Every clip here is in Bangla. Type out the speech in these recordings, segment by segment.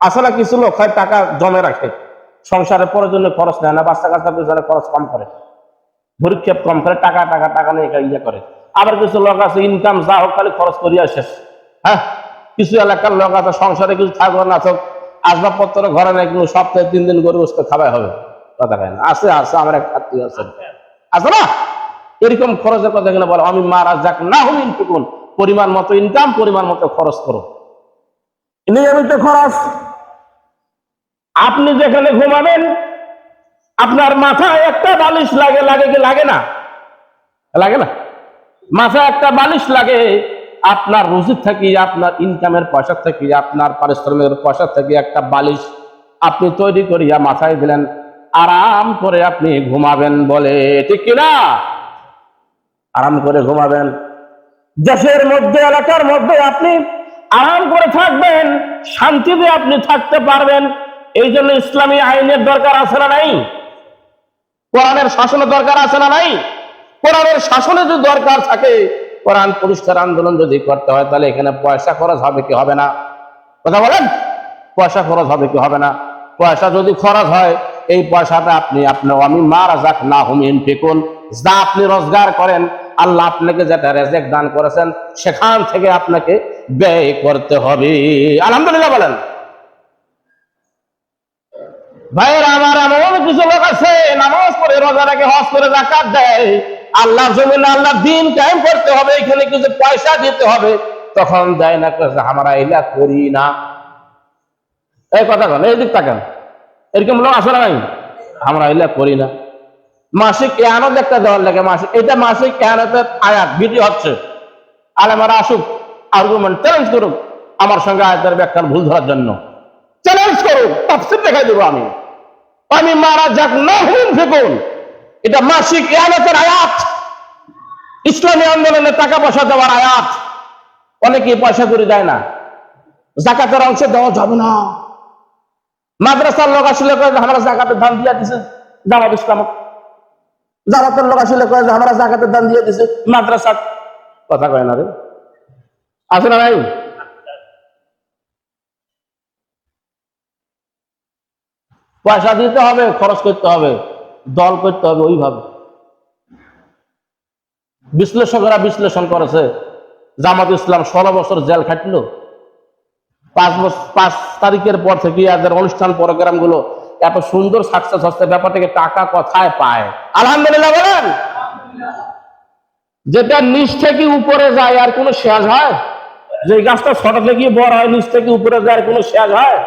আসলে কিছু লোক হয় টাকা জমে রাখে, সংসারের প্রয়োজনে খরচ নেয় না, বাচ্চা কাচ্চা পিছনে খরচ কম করে, ভরিক্ষেপ কম করে, টাকা টাকা টাকা নিয়ে ইয়ে করে। আবার কিছু লোক আছে ইনকাম যা হোক খালি খরচ করিয়া শেষ। হ্যাঁ? কিছু এলাকার লোক আছে, সংসারে কিছু থাকবে না, থাক, আসবাবপত্র ঘরে নেই, কিন্তু সপ্তাহে তিন দিন গরু গোস্ত খাওয়াই হবে। কথা কয় না, আছে আছে, আমার এক আত্মীয় আছে আছে না? এরকম খরচের কথা এখানে বলো আমি মারা যাক না হুম ইনটুকুন পরিমাণ মতো ইনকাম পরিমাণ মতো খরচ করো। নিয়মিত খরচ। আপনি যেখানে ঘুমাবেন, আপনার মাথায় একটা বালিশ লাগে লাগে কি লাগে না? লাগে না? মাথায় একটা বালিশ লাগে, আপনার রুজির থেকে, আপনার ইনকামের পয়সা থেকে, আপনার পারিশ্রমিকের পয়সা থেকে একটা বালিশ আপনি তৈরি করিয়া মাথায় দিলেন, আরাম করে আপনি ঘুমাবেন বলে, ঠিক কিনা? আরাম করে ঘুমাবেন। দেশের মধ্যে, এলাকার মধ্যে আপনি আরাম করে থাকবেন শান্তিতে আপনি থাকতে পারবেন। এই জন্য ইসলামী আইনের দরকার আছে না নাই? কোরআনের শাসনের দরকার আছে না নাই? কোরআনের শাসনের যদি দরকার থাকে, কোরআন প্রতিষ্ঠার আন্দোলন যদি করতে হয়, তাহলে এখানে পয়সা খরচ হবে কি হবে না? কথা বলেন? পয়সা খরচ হবে কি হবে না? পয়সা যদি খরচ হয়, এই পয়সাটা আপনি আপনার আমি মারা যাক না হুমিন ফিকুন যা আপনি রোজগার করেন আল্লাহ আপনাকে যেটা রেজেক দান করেছেন, সেখান থেকে আপনাকে ব্যয় করতে হবে। আলহামদুলিল্লাহ বলেন। ভাইয়ের, আমার এমন কিছু লোক আছে, নামাজ পড়ে, রোজা রেখে, হজ করে জাকাত দেয়। আল্লাহ জমিন আল্লাহ দিন কায়েম করতে হবে, এখানে কিছু পয়সা দিতে হবে। তখন দেয় না আমরা এলা করি না। এই কথা কেন? এই দিক তাকান এরকম লোক আসলে নাই? আমরা এলা করি না। মাসিক এহানত একটা দেওয়ার লাগে, মাসিক। এটা মাসিক এহানতের আয়াত ভিডিও হচ্ছে। আলেমারা আসুক আর্গুমেন্ট চ্যালেঞ্জ করুক, আমার সঙ্গে আয়াতের ব্যাখ্যার ভুল ধরার জন্য। চ্যালেঞ্জ করুক, তাফসির দেখাই দেবো আমি। আমি মারা যাক না হুন ফেকুন। এটা মাসিক এয়ানতের আয়াত। ইসলামী আন্দোলনে টাকা পয়সা দেওয়ার আয়াত। অনেকে পয়সা করে দেয় না। জাকাতের অংশ দেওয়া যাবে না। মাদ্রাসার লোক আসলে জাকাতের দান দিয়ে দিছে। জামাত ইসলাম জামাতের লোক আসলে কয়ে যে আমরা জাকাতের দান দিয়ে দিছে মাদ্রাসা কথা কয় না রে? আছে না নাই? পয়সা দিতে হবে, খরচ করতে হবে, দল করতে হবে, ওইভাবে। বিশ্লেষকরা বিশ্লেষণ করেছে, জামাত ইসলাম ষোলো বছর জেল খাটলো। পাঁচ বছর পাঁচ তারিখের পর থেকে এদের অনুষ্ঠান প্রোগ্রামগুলো এত সুন্দর সাকসেস হচ্ছে ব্যাপার থেকে টাকা কোথায় পায়। আলহামদুলিল্লাহ বলেন। যেটা নিচ থেকে উপরে যায় আর কোনো শেষ হয়? যে গাছটা ছোট থেকে বড় হয়, নিচ থেকে উপরে যায় আর কোনো শেষ হয়?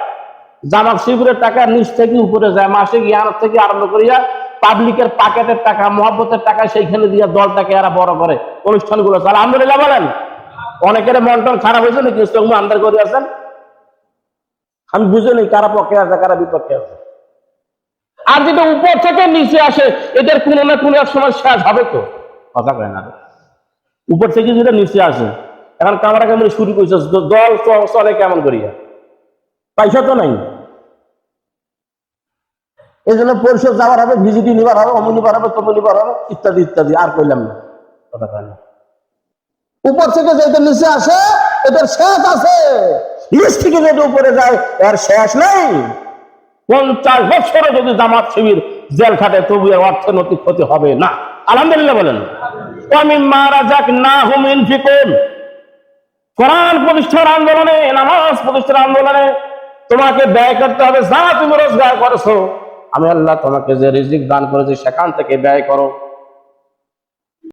জামাত শিবিরের টাকা নিচ থেকে উপরে যায়, মাসিক ইয়ার থেকে আরম্ভ করিয়া পাবলিকের পাকেটের টাকা, মহব্বতের টাকা সেইখানে দিয়ে দলটাকে এরা বড় করে অনুষ্ঠানগুলো আলহামদুলিল্লাহ বলেন। অনেকের মন টন খারাপ হয়েছে নাকি? আন্দার করে আছেন? আমি বুঝে নেই কারা পক্ষে আছে, কারা বিপক্ষে আছে। আর যেটা উপর থেকে নিচে আসে এদের কোনো না কোনো এক সময় শেষ হবে তো? কথা কয় না উপর থেকে যেটা নিচে আসে এখন কামড়া কামড়ি শুরু করছে? দল চলে কেমন করিয়া? পয়সা তো নাই। এই জন্য পরিষদ যাওয়ার হবে ভিজিটি নিবার হবে অমনি নিবার হবে তমনি নিবার হবে ইত্যাদি ইত্যাদি আর কইলাম না। কথা কয় না। উপর থেকে যেটা নিচে আসে এটার শেষ আছে। নিচ থেকে যেটা উপরে যায় এর শেষ নেই। পঞ্চাশ বছরে যদি জামাত শিবির জেল খাটে, তবু এর অর্থনৈতিক ক্ষতি হবে না। আলহামদুলিল্লাহ বলেন। আমি মারা যাক না হুমিন ফিকুন কোরআন প্রতিষ্ঠার আন্দোলনে, নামাজ প্রতিষ্ঠার আন্দোলনে তোমাকে ব্যয় করতে হবে, যা তুমি রোজগার করেছ। আমি আল্লাহ তোমাকে যে রিজিক দান করেছি, সেখান থেকে ব্যয় করো।